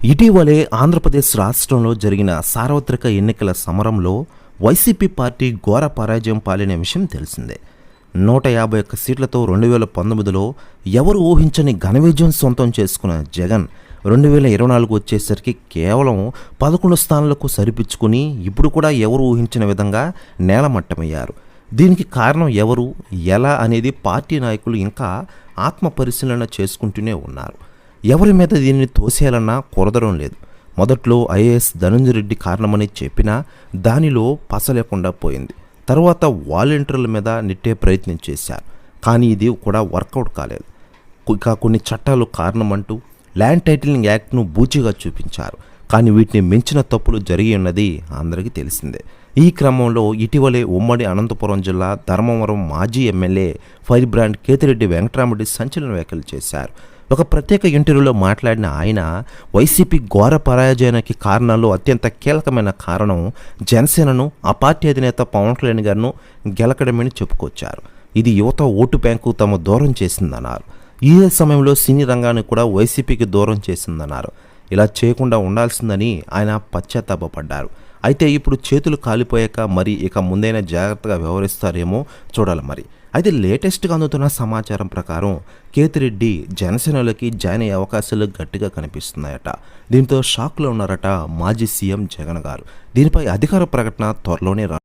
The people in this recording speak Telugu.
ఇటీవలే ఆంధ్రప్రదేశ్ రాష్ట్రంలో జరిగిన సార్వత్రిక ఎన్నికల సమరంలో వైసీపీ పార్టీ ఘోర పరాజయం పాలిన విషయం తెలిసిందే. నూట యాభై ఒక్క సీట్లతో రెండు వేల పంతొమ్మిదిలో ఎవరు ఊహించని ఘన విజయం సొంతం చేసుకున్న జగన్ రెండు వేల ఇరవై నాలుగు వచ్చేసరికి కేవలం పదకొండు స్థానాలకు సరిపించుకుని ఇప్పుడు కూడా ఎవరు ఊహించిన విధంగా నేలమట్టమయ్యారు. దీనికి కారణం ఎవరు ఎలా అనేది పార్టీ నాయకులు ఇంకా ఆత్మ పరిశీలన చేసుకుంటూనే ఉన్నారు. ఎవరి మీద దీనిని తోసేయాలన్నా కుదరడం లేదు. మొదట్లో ఐఏఎస్ ధనంజయ రెడ్డి కారణమని చెప్పినా దానిలో పస లేకుండా పోయింది. తర్వాత వాలంటీర్ల మీద నెట్టే ప్రయత్నం చేశారు. కానీ ఇది కూడా వర్కౌట్ కాలేదు. ఇక కొన్ని చట్టాలు కారణమంటూ ల్యాండ్ టైటిలింగ్ యాక్ట్ను బూచిగా చూపించారు. కానీ వీటిని మించిన తప్పులు జరిగి ఉన్నది అందరికీ తెలిసిందే. ఈ క్రమంలో ఇటీవలే ఉమ్మడి అనంతపురం జిల్లా ధర్మవరం మాజీ MLA fire brand Kethireddy Venkataramireddy సంచలన వ్యాఖ్యలు చేశారు. ఒక ప్రత్యేక ఇంటర్వ్యూలో మాట్లాడిన ఆయన వైసీపీ ఘోర పరాజయానికి కారణాల్లో అత్యంత కీలకమైన కారణం జనసేనను ఆ పార్టీ అధినేత పవన్ కళ్యాణ్ గారిను గెలకడమని చెప్పుకొచ్చారు. ఇది యువత ఓటు బ్యాంకు తమ దూరం చేసిందన్నారు. ఇదే సమయంలో సినీ రంగాన్ని కూడా వైసీపీకి దూరం చేసిందన్నారు. ఇలా చేయకుండా ఉండాల్సిందని ఆయన పశ్చాత్తాపడ్డారు అయితే ఇప్పుడు చేతులు కాలిపోయాక మరి ఇక ముందైనా జాగ్రత్తగా వ్యవహరిస్తారేమో చూడాలి మరి. అయితే లేటెస్ట్గా అందుతున్న సమాచారం ప్రకారం కేతిరెడ్డి జనసేనలోకి జాయిన్ అయ్యే అవకాశాలు గట్టిగా కనిపిస్తున్నాయట. దీంతో షాక్లో ఉన్నారట మాజీ సీఎం జగన్ గారు. దీనిపై అధికార ప్రకటన త్వరలోనే రా